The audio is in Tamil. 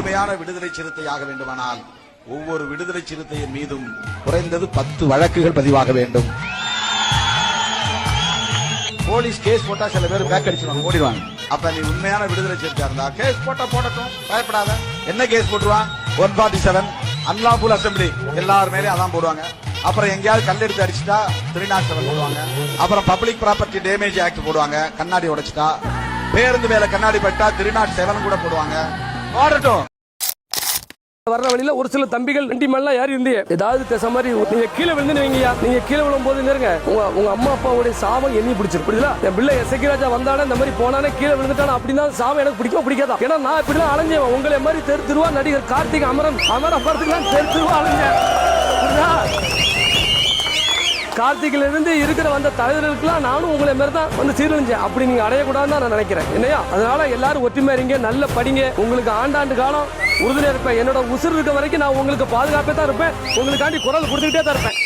முழுமையான விடுதலை சிறுத்தையாக வேண்டுமானால் ஒவ்வொரு விடுதலை சிறுத்தையின் மீதும் குறைந்தது பத்து வழக்குகள் பதிவாக வேண்டும். போலீஸ் கேஸ் போட்டா சில பேர் பேக் அடிச்சுவாங்க ஓடிடுவாங்க. அப்ப நீ உண்மையான விடுதலை சிறுத்தையா இருந்தா கேஸ் போட்டா போடட்டும் பயப்படாத. என்ன கேஸ் போட்டுருவான் one forty seven unlawful assembly எல்லார் மேலயும் அதான் போடுவாங்க. அப்புறம் எங்கேயாவது கல் எடுத்து அடிச்சுட்டா த்ரீ நாட் செவன் போடுவாங்க. அப்புறம் பப்ளிக் ப்ராப்பர்ட்டி டேமேஜ் ஆக்ட் போடுவாங்க கண்ணாடி உடைச்சிட்டா. பேருந்து மேல கண்ணாடி பட்டா த்ரீ நாட் செவன் கூட போடுவாங்க. போடட்டும். வர்ற வழியில ஒரு சில தம்பிகள் வண்டி மேலாம் யாரும் இருந்தீங்க ஏதாவது பேச மாதிரி நீங்க கீழே விழுந்துருவீங்கயா நீங்க கீழே விழும் போது நேருங்க உங்க உங்க அம்மா அப்பாவுடைய சாபம் எண்ணி பிடிச்சிரு புரியுதா என் பிள்ளை எசக்கி ராஜா வந்தானே இந்த மாதிரி போனானே கீழே விழுந்துட்டான அப்படின்னா சாபம் எனக்கு பிடிக்கும் பிடிக்காதா? ஏன்னா நான் இப்படிலாம் அலைஞ்சேன். உங்களை மாதிரி தெரு திருவா நடிகர் கார்த்திக் அமரன் அமர படத்துக்குலாம் தெரு திருவா அலைஞ்சேன். கார்த்திகில இருந்து இருக்கிற வந்த தலைவர்களுக்கெல்லாம் நானும் உங்களை மாதிரி தான் வந்து சீரழிஞ்சேன். அப்படி நீங்க அடையக்கூடாதுன்னு தான் நான் நினைக்கிறேன். இல்லையா அதனால எல்லாரும் ஒற்றுமை இருங்க நல்ல படிங்க. உங்களுக்கு ஆண்டாண்டு காலம் உறுதுணையா இருப்பேன். என்னோட உசுர் இருக்க வரைக்கும் நான் உங்களுக்கு பாதுகாப்பே தான் இருப்பேன். உங்களுக்காண்டி குரல் கொடுத்துக்கிட்டே தான் இருப்பேன்.